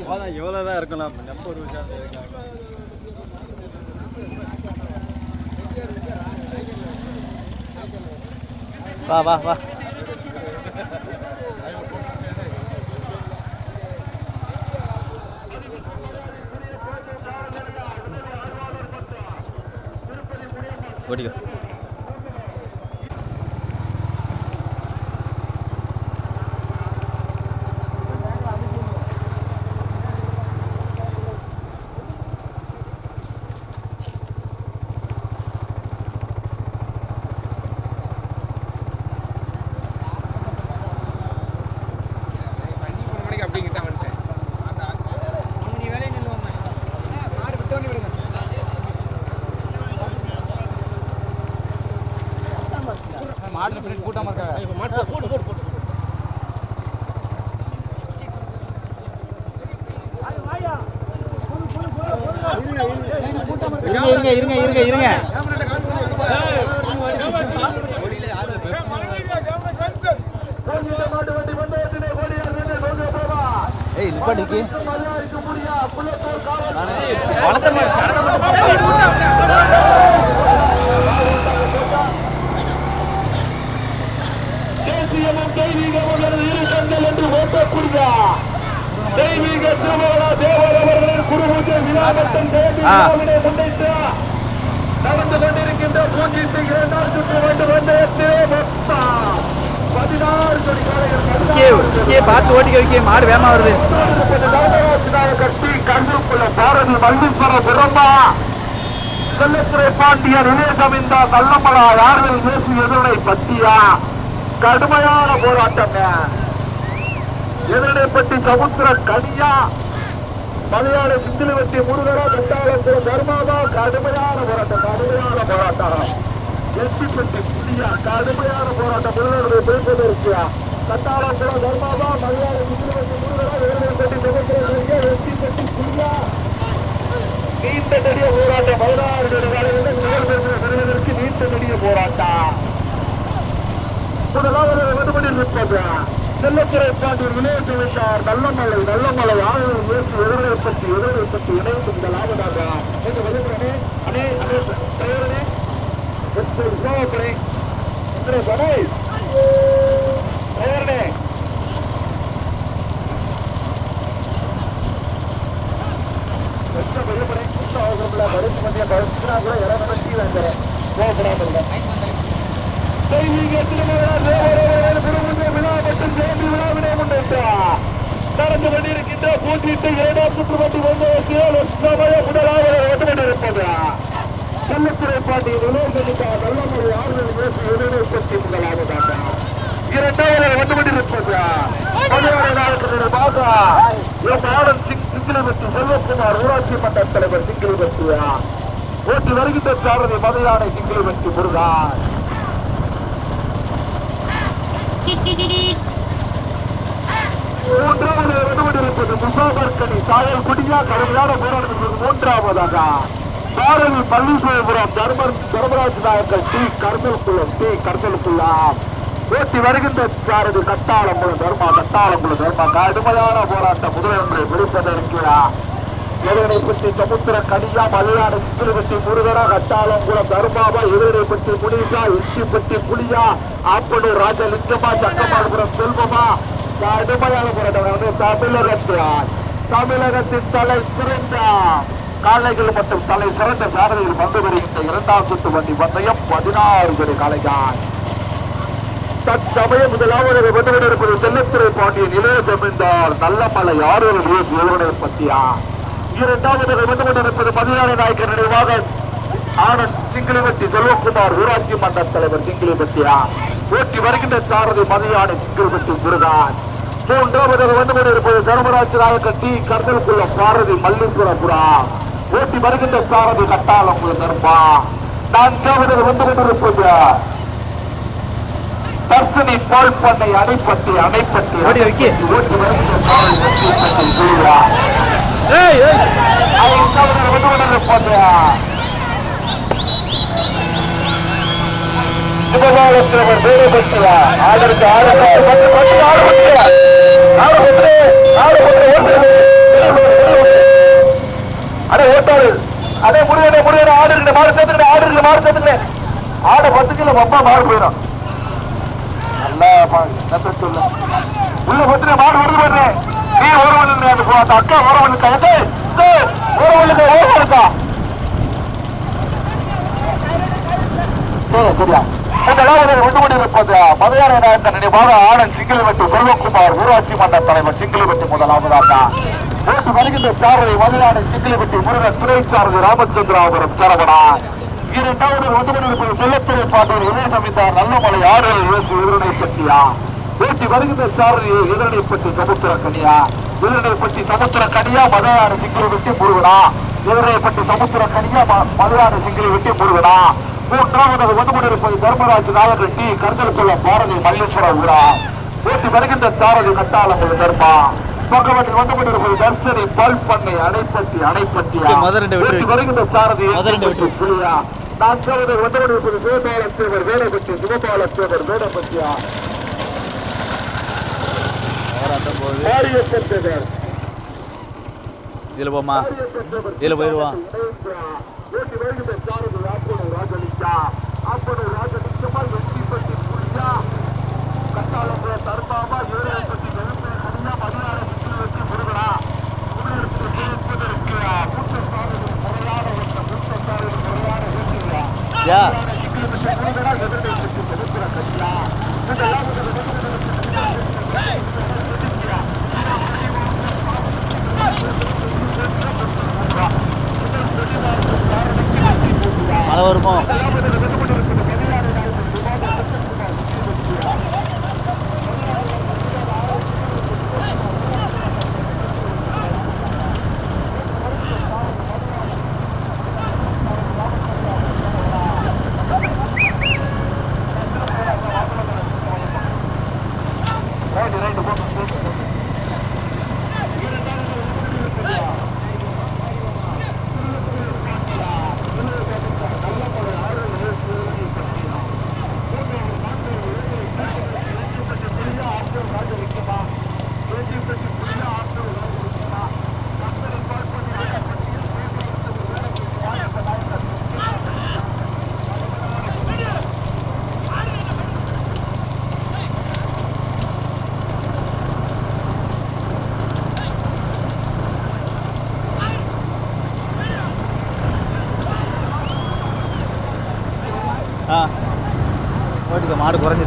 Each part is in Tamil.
போதான் இவ்வளோதான் இருக்கலாம் நம்ம ஒரு விஷயம் வா வா வா. ஓடிக்கோ. இருங்க இருங்க இருங்க இருங்க. ஏய் நிப்பாட்டு விக்கி. வளர்த்த மாடு, சடனை மட்டும் தேசியமும் தெய்வீகமும் எனது இரு கண்கள் என்று ஓட்டக்கூடிய தெய்வீக திருமகள தேவர் அவர்களின் குருபூஜை ஆ. விழாவினை முன்னிட்டு நடந்து கொண்டிருக்கின்ற பூஜ்ஜியத்தை இரண்டாம் சுற்று வந்து வந்து பதினாறு கோடி பார்த்து ஓட்டிக்க விக்கி மாடு வருது. கட்டி கண்ணுக்குள்ள பாரதி மல்லீஸ்வர பிரம்மா செல்லத்துறை பாண்டிய நிலேசம் இந்த கள்ளமலா யார்கள் பேசி எதிரனை பத்தியா? கடுமையான போராட்டம் எதிரடைப்பட்டி சமுத்திர கனியா மலையாள சிந்திலுவட்டி முருகரா கட்டாளத்தில் தர்மாவா கடுமையான போராட்டம் கடுமையான போராட்டம். எட்டிப்பட்டி புதியா கடுமையான போராட்டம். முருகனுடைய பேசுவது இருக்கியா கட்டாளத்தில் தர்மாவா மலையாள சிந்திலுவட்டி முருகரா எதிரடைப்பட்டி பற்றி எட்டிப்பட்டி பெட்டி புதியா நீண்ட நெடிய போராட்டம் பதினாறு நெடுகாலையில் முதல் பெறுவதற்கு நீண்ட நெடிய போராட்டம். முதலாவது வெதுமணி நிற்பது செல்லத்துறை பாண்டியர் விளையாட்டு வைத்தார் நல்லமலை நல்லமலை ஆயுள் முயற்சி எதிரை பற்றி எதிரை பற்றி இணைந்து முதலாவதாக எங்க வருகிறனே அனே அனே தலைவரனே விசாவப்படை இந்திர தலைவரனே பரிசுனா கூட இறங்க டீ வந்துடுறேன் கோபப்படாமல் நடந்து கொண்டிருக்கின்ற பூஜ்ஜியத்தை இரண்டாம் சுற்றுப்பட்டு வந்து ஏழு சமய முதலாவது செல்லத்துறை பாட்டி நிலோசனிக்கா நல்லமொழி ஆறுதல் பேசி எதிர்வை பற்றி முதலாவதாக இரண்டாவது வந்து பதினாறு நாட்கள் செல்வகுமார் ஊராட்சி மன்ற தலைவர் சிங்கிலிபத்தியா ஓட்டி வருகின்ற சாரதி மதையானை சிங்கிலிபத்தி முருகான் மூன்றாவது வெதுவெடிப்பது முசாபர்கனி சாயல் குடியா கடுமையான போராட்டத்தில் மூன்றாவதாக பாரதி பள்ளீஸ்வரபுரம் தர்மர் தர்மராஜ் நாயக்கர் டி கர்மல் டி கர்மல் ஓட்டி வருகின்ற சாரதி கட்டாளம்புலம் தர்மா கட்டாளம்புலம் தர்மா கடுமையான போராட்டம் முதலமைச்சர் பிடிப்பதற்கிறார் எதிரனை பற்றி சமுத்திர கனியா மலையாடு சித்திரப்பட்டி முருகரா கட்டாளங்குளம் தர்மாவா எதிரனை பற்றி முனிசா எச்சிப்பட்டி புலியா ஆப்பனூர் ராஜலிங்கமா சக்கமாபுரம் செல்வமா கடுமையான போராட்டம் வந்து தமிழகத்தின் தலை சிறந்த காளைகள் மற்றும் தலை சிறந்த சாரதிகள் வந்து வருகின்ற இரண்டாம் சுற்று வண்டி பந்தயம் பதினாறு கோடி காளைகள். தற்சமய முதலாவது வெற்றிருப்பது செல்லத்துறை பாண்டியன் இளைய தமிழ்ந்தால் நல்ல மலை ஆறுதல் பத்தியா. இரண்டாவது வெற்றிருப்பது மதியான நாயக்கர் நினைவாக ஆனந்த் சிங்கிலிவட்டி செல்வகுமார் ஊராட்சி மன்ற தலைவர் சிங்கிலிவட்டியா ஓட்டி வருகின்ற சாரதி மதியான சிங்கிலிவட்டி முருகான் மூன்றாவது வந்து கொண்டிருப்பது தர்மராஜ் நாயக்கர் டி. கர்தல்குளம் பாரதி மல்லீஸ்வரபுரா ஓட்டி வருகின்ற சாரதி கட்டாளங்குளம் தர்பா நான்காவது வந்து கொண்டிருப்பது தர்சனி பால் பண்ணை அணைப்பட்டி. அணைப்பட்டி. ஓட்டி வருகின்ற சாரதி வெற்றி ஏய் ஏய். வேறு பற்றிய ஆதரவு ஆறு பத்து பத்து ஆறு பத்து ஆறு பத்து ஆறு பத்து ஒன்று அடே ஓட்டாரு அடே முடியல முடியல ஆடு இருக்கு மாடு சேர்த்துக்கிட்டு ஆடு இருக்கு மாடு சேர்த்துக்கிட்டு. ஆடு பத்து கிலோ பப்பா மாடு போயிடும். நல்லா நெத்த உள்ள மாடு வருது நீ ஒரு அந்த அக்கா ஒரு ஒண்ணு கயத்து ஒரு சரி சரியா. நினைவாக ஆனந்த் சிங்கிளிவெட்டு செல்வகுமார் ஊராட்சி மன்ற தலைவர் சிங்கிளிவெட்டு முதலாவதாக. நேற்று வருகின்ற சாரதி மதுரான சிங்கிளிவெட்டி முருகன் துணை சாரதி ராமச்சந்திராபுரம் சரவணா. இரண்டாவது ஒன்று செல்லத்துறை பாட்டில் இணை நல்லமலை ஆறுதல் இயேசு பற்றியா நேற்று வருகின்ற சாரதி எதிரணைப்பட்டி சமுத்திர கனியா எதிரணைப்பட்டி சமுத்திர கனியா மதுரான சிங்கிளிவெட்டி முருகனா? எதிரணைப்பட்டி சமுத்திர கனியா மதுரான சிங்கிளிவெட்டி முருகனா? மூன்றாவது வந்து கொண்டிருப்பது தர்மராஜ் நாயகர் டி. கருதலுக்குள்ள பாரதி மல்லேஸ்வர ஊரா? நேற்று வருகின்ற சாரதி கட்டாளங்கள் தர்மா? பக்கவட்டில் வந்து கொண்டிருப்பது தர்சனி பல் பண்ணை அணைப்பட்டி அணைப்பட்டியா. நேற்று வருகின்ற சாரதி நான்காவது வந்து கொண்டிருப்பது சிவபால சேவர் வேடப்பட்டி சிவபால மாரியப்பட்டவர் இதுல போமா இதுல போயிருவான் ஓட்டி வருகின்ற சாரதி ஆப்பனூர் ராஜலிங்கா ஆப்பனூர் ராஜலிங்கமா எட்டிப்பட்டி புலியா கட்டாளம்புர தர்மாமா ஏழைப்பட்டி வெளுப்பு கனியா மதுரான சுற்றி வச்சு முருகனா குடியிருப்பு கேட்பதற்கு மூத்த சாரதி முறையான ஒத்த மூத்த சாரதி முறையான வீட்டியா யா முருகனா எதிர்த்து செலுத்துற கனியா இதெல்லாம் மழை வருமோ ரைட்டு ரைட்டு போட்டு ஆ ஓட்டுக்க மாடு குறைஞ்சிருச்சு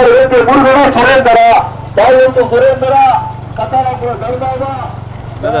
கொள்ளநாடு வேண்டிய முருகனா சுரேந்தரா. தாயத்து சுரேந்தரா. கத்தாளப்புற கருதாவா மெதோ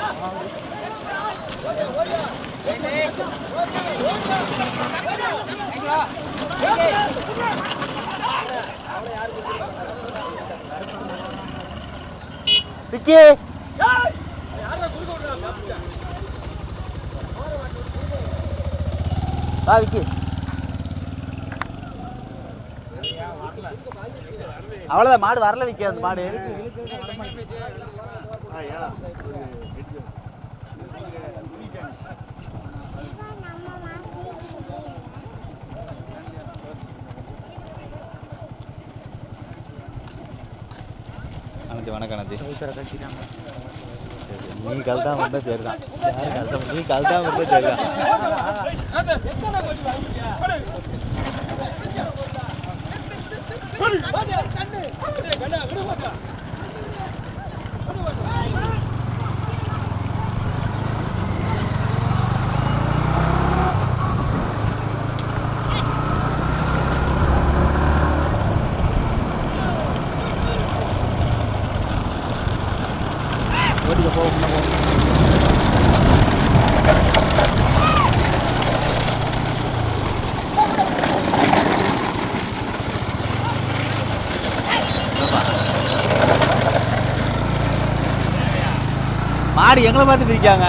விக்கி. வா விக்கி. அவ்வளோதான் மாடு வரல விக்கி அந்த மாடு. அனந்தி வணக்கம் அனந்தி நீ கல்தான் இருந்தால் சரி தான் யார் கல்தான் நீ கல்தான் இருந்தால் சரி தான் ஓட்டிக்க மாடு எங்களை பார்த்து பிரிக்காங்க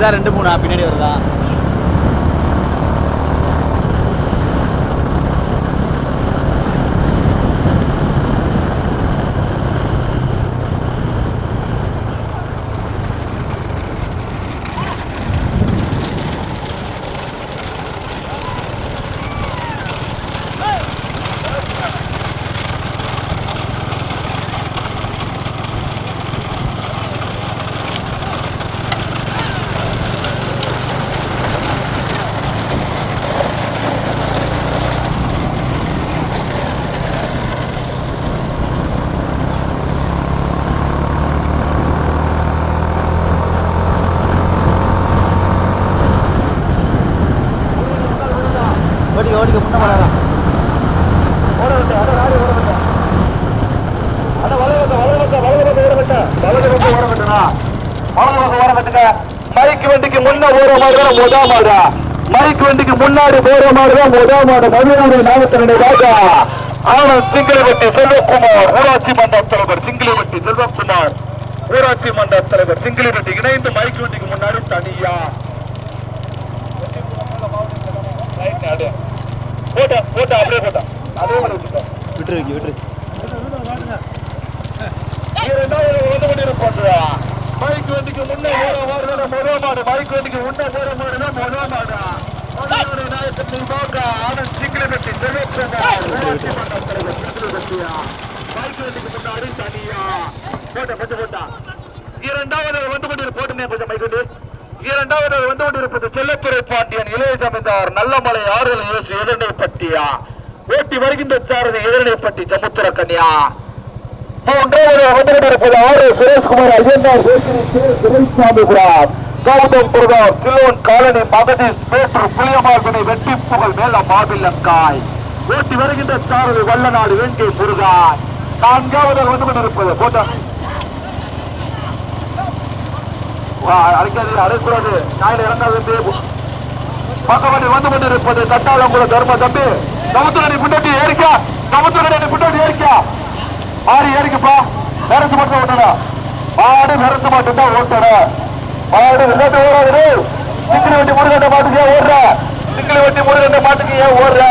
இதான் ரெண்டு மூணு பின்னாடி வருதா? மைக்கு ஓட ஓட வலது பக்கம் வலது பக்கம் வலது பக்கம் ஓட வலது பக்கம் ஓட வலது பக்கம் ஓட விட்டுங்க வண்டிக்கு முன்ன போற மாதிரி தான் முத மாடா. வண்டிக்கு முன்னாடி போற மாதிரி தான் முத மாடு. மதுரை நாமத்தினுடைய ராஜா ஆனால் சிங்களவட்டி செல்வகுமார். ஊராட்சி மன்ற தலைவர் சிங்களவட்டி செல்வகுமார். ஊராட்சி மன்ற தலைவர் சிங்கிளவட்டி இணைந்து மைக் வண்டிக்கு முன்னாடி தனியா. போட்டா போட்டா அப்படியே போட்டா. அதே மாதிரி வச்சுக்கோ விட்டுரு விக்கி விட்டுரு இரண்டாவது வந்து கொண்டிருப்போம் மைக் வண்டிக்கு முன்னே ஓர மாடுதான் முதல் மாடு. வண்டிக்கு முன்னே முதல் மாடு. முதலாவது நாயகத்தின் முன்பாக ஆனந்த் மன்ற தலைவர் சிங்கிளபெட்டியா மைக் வண்டிக்கு முன்னாடி தனியா. போட்ட போட்டு போட்டா. இரண்டாவது வந்து கொண்டிரு போட்டுனே கொஞ்சம் மைக் வண்டி இரண்டாவது வந்து கொண்டிருப்பது செல்லத்துறை பாண்டியன் இளைய ஜமீன்தார் நல்லமலை ஆறுதல் இயேசு எதிரணைப்பட்டியா ஓட்டி வருகின்ற சாரதி எதிரணைப்பட்டி சமுத்திர கன்யா. மூன்றாவது வந்து கொண்டிருப்பது ஆறு சுரேஷ்குமார் ஐயனார் துரைசாமிபுரம் கௌதம் பிரதாப் சிலோன் காலனி மகதீஷ் பேற்று புளியமார்கனை வெட்டி புகழ் மேல மாவில்லக்காய். ஓட்டி வருகின்ற சாரதி வல்லநாடு வேங்கை முருகான் நான்காவது வந்து கொண்டிருப்பது போட்டா அழைக்காது அழைக்கூடாது நாயில இரண்டாவது பக்கவாடி வந்து கொண்டிருப்பது தட்டாளங்குள தர்ம தம்பி. சமுத்திரடி முன்னாடி ஏறிக்கா. சமுத்திரடி முன்னாடி ஏறிக்கா. ஆறு ஏறிக்கப்பா. நிறத்து மட்டும் ஓட்டடா மாடு நிறத்து மட்டும் தான் ஓட்டட மாடு விளையாட்டு ஓடாது. சிங்கிளி வண்டி முருகண்ட மாட்டுக்கு ஏன் ஓடுற? சிங்கிளி வண்டி முருகண்ட மாட்டுக்கு ஏன் ஓடுற?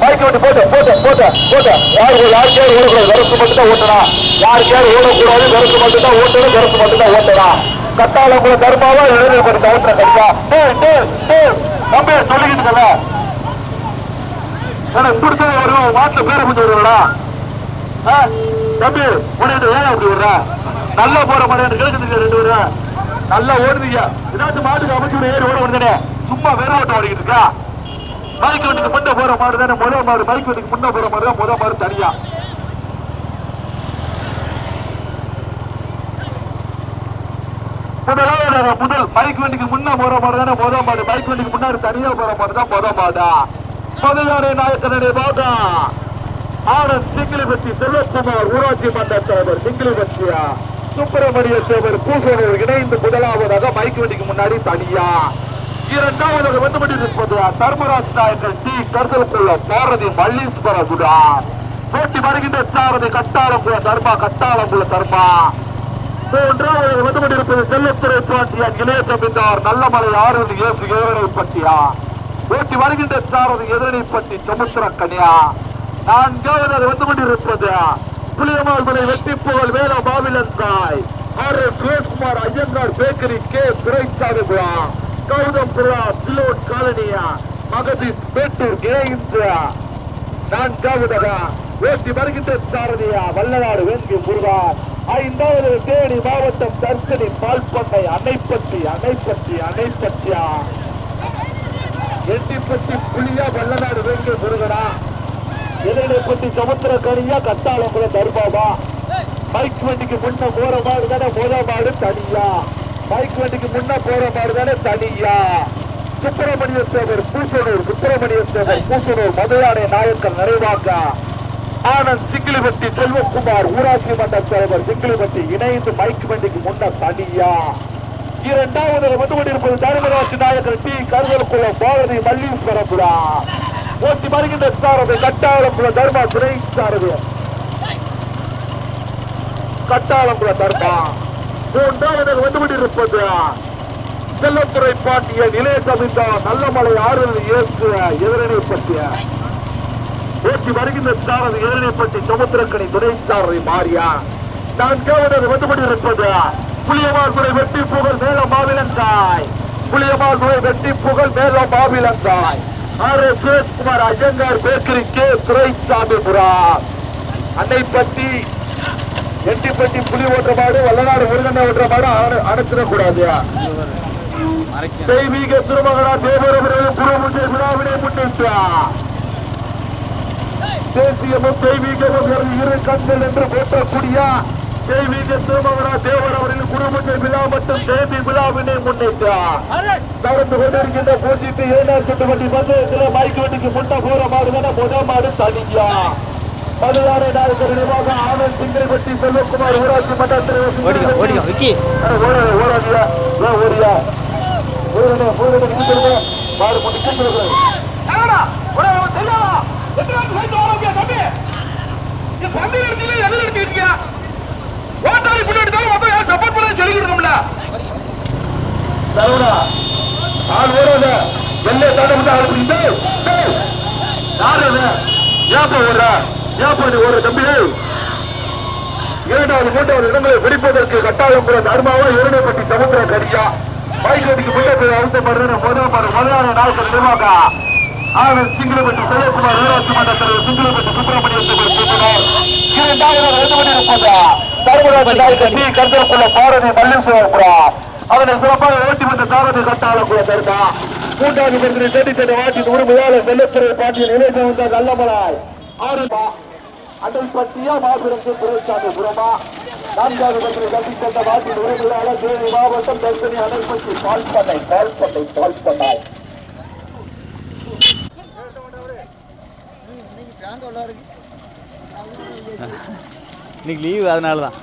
பைக் வண்டி போட்டு போட்டு போட்டு போட்டு. யாரு யாருக்கு யாரு ஓடக்கூடாது? வெறுப்பு மட்டும் தான் ஓட்டணும். யாருக்கு யாரு ஓடக்கூடாது? வெறுப்பு மட்டும் தான் ஓட்டணும். வெறுப்பு மட்டும் தான் ஓட்டணும். கத்தால கூட தர்மாவா எழுதி ஒரு கவுண்டர் கிடைக்கா டேய் டேய் டேய் தம்பி சொல்லிக்கிட்டு இருக்கல பிடிச்சது ஒரு மாட்டுல பேரை கொஞ்சம் வருவடா தம்பி உனக்கு ஏன் அப்படி விடுற? நல்லா போற மாதிரி எனக்கு ரெண்டு பேரும் நல்லா ஓடுதீங்க ஏதாச்சும் மாட்டுக்கு அமைச்சு ஏறி ஓட விடுதே சும்மா வேற ஓட்டம் ஓடிக்கிட்டு இருக்கா? பைக் வண்டிக்கு முன்ன போற மாதிரி தானே? முதல் மாதிரி பைக் வண்டிக்கு முன்ன போற மாதிரி தான் முதல் மாதிரி தனியா? முதலாவது முதல் பைக் வண்டிக்கு முன்ன போற மாதிரி தானே போதா மாடு? பைக் வண்டிக்கு முன்னாடி தனியா போற மாதிரி தான் போதா மாடா? பதினாறு நாயக்கனுடைய பாகா ஆனந்த் சிங்கிலிபட்டி செல்வகுமார் ஊராட்சி மன்ற தலைவர் சிங்கிலிபட்டியா? சுப்பிரமணிய சேவர் பூசனூர் இணைந்து முதலாவதாக பைக் வண்டிக்கு முன்னாடி தனியா? இரண்டாவதாக வந்து நிற்பது தர்மராஜ் நாயக்கர் டி. கருதலுக்குள்ள பாரதி மல்லீஸ்வர குடா போட்டி வருகின்ற சாரதி கட்டாளங்குள தர்மா கட்டாளங்குள தர்மா. மூன்றாவது வந்துபடி இருப்பது செல்லத்துறை பாட்டியா இளைய நல்ல நல்லமலை ஆறுவது இயேசு எதிரணை பட்டியா? ஓட்டி வருகின்ற சாரது எதிரணை பட்டி சமுத்திர கன்யா. நான்காவது அது வந்து கொண்டிருப்பது புளியமால்மலை வெட்டி புகழ் வேல மாவிலன் தாய். R S Sureshkumar Iyengar bakery K. Duraisamipura Gauthampura பிலோட் காலனியா. மகதீஷ் பேட்டூர் நான் நான்காவதாக ஓட்டி வருகின்ற சாரதியா வல்லநாடு வேங்கி முருகான் ஐந்தாவது தேனி மாவட்டம் தர்கனி பால்பண்ணை அணைப்பட்டி அணைப்பட்டி அணைப்பட்டியா? எட்டிப்பட்டி புளியா வல்லநாடு வேண்டிய முருகனா? எதிரிப்பட்டி சமுத்திர கனியா கத்தாளங்குளம் தர்பாபா? பைக் வண்டிக்கு முன்ன போற மாதிரி தானே போத மாடு தனியா? பைக் வண்டிக்கு முன்ன போற மாதிரி தானே தனியா? சுப்பிரமணிய சேவர் பூசனூர் சுப்பிரமணிய சேவர் பூசனூர் மதுரானை நாயக்கர் நிறைவாக்கா? ஆனந்த் சிக்கிலிபட்டி செல்வகுமார் ஊராட்சி மன்ற தலைவர் சிக்கிலிபட்டி இணைந்து மைக் வண்டிக்கு முன்ன தனியா. இரண்டாவது வந்து கொண்டிருப்பது தர்மராஜ் நாயக்கர் டி. கருதலுக்குள்ள பாரதி மல்லீஸ்வரபுரா. ஓட்டி வருகின்ற சாரதி கட்டாளம்புல தர்மா துணை சாரதி. கட்டாளம்புல தர்மா. மூன்றாவது வந்து கொண்டிருப்பது செல்லத்துறை பாட்டிய நிலைய கவிதா நல்லமலை ஆறுதல் இயேசு எதிரணை பற்றிய ஓட்டி வருகின்ற சாரதி எதிரணை சமுத்திரக்கணி துணை சாரதி மாறியா? நான்காவது வந்து கொண்டிருப்பது புளியமார் துறை வெட்டி புகழ் மேல மாவிலங்காய் புளியமார் துறை வெட்டி புகழ் மேல மாவிலங்காய் R S Sureshkumar Iyengar bakery K. Duraisamipura. Annaipatti Ettipatti புலி ஓட்டுறபாடு வல்லநாடு முருகண்ண ஓட்டுறபாடு அனுப்பிடக்கூடாது தெய்வீக திருமகனா தேவரவர்கள் புறமுட்டை விழாவினை முன்னிட்டு. தேசியமும் தெய்வீகமும் என்ற இரு கண்கள் என்று போற்றக்கூடிய தெய்வீக திருமகனா தேவரவரின் குடும்பத்தை விழா மற்றும் தேவி விழாவினை முன்னிட்டு நடந்து கொண்டிருக்கின்ற போட்டிக்கு ஏழாம் சுட்டு வண்டி பந்தயத்தில் பைக் வண்டிக்கு முன்ன போற மாடுதான முதல் மாடு தனியா பதினாறு நாயக்கர் நிர்வாக ஆனந்த் சிங்கல்பட்டி செல்வகுமார் ஊராட்சி மன்ற ஓடிக்கோ ஓடிக்கோ ஓடியா மாடு போட்டு கூப்பிடுறது என்னடா? ஒரு ஒரு தெரியாதா? எத்தனை வாட்டி சைக்கிள் ஓட முடியாது தம்பி? பந்து எடுத்தீங்களா, எதுல எடுத்தீங்க? ஓட்டாளி பின்னாடி தானே மொத்தம் யாரும் பண்ண? தருணா ஆள் ஓடாத எல்லை தாண்ட முடியாது ஆள் பிடிச்சு யார் அது? ஏப்பா ஓடுற? ஏப்பா நீ ஓடுற தம்பி? இரண்டாவது மூன்றாவது இடங்களை வெடிப்பதற்கு கட்டாயம் கூட தர்மாவா இரணைப்பட்டி சமுத்திர கடியா பைக்கடிக்கு முன்னேற்ற அழுத்த மருந்தன முதல் மரு முதலான நாட்கள் நிர்வாக ஆனந்த் சிங்கிலப்பட்டி செல்வகுமார் ஊராட்சி மன்ற தலைவர் சிங்கிலப்பட்டி சுப்பிரமணியத்தை இரண்டாயிரம் ரெண்டு மணி தர்மராஜ் நாயக்கர் டி கந்தரக்குள்ள பாரதி மல்லீஸ்வரபுரா அதனை சிறப்பாக ஓட்டி வந்த சாரதி கட்டாளக்குள்ள தருமா மூன்றாவது மருந்தினை தேடி தேடி வாட்டி நூறு முதலாளர் செல்லத்துறை பாண்டியன் வந்த நல்லமலாய். ஆறு அடல் பட்டியா மாபெரும் துறைசாமி புறமா நான்காவது மந்திரி கல்வி கொண்ட வாட்டின் உரிமையாளர் தேனி மாவட்டம் தர்சனி அடல்பட்டி பால் பண்ணை பால் பண்ணை இன்னைக்கு லீவ் அதனால தான்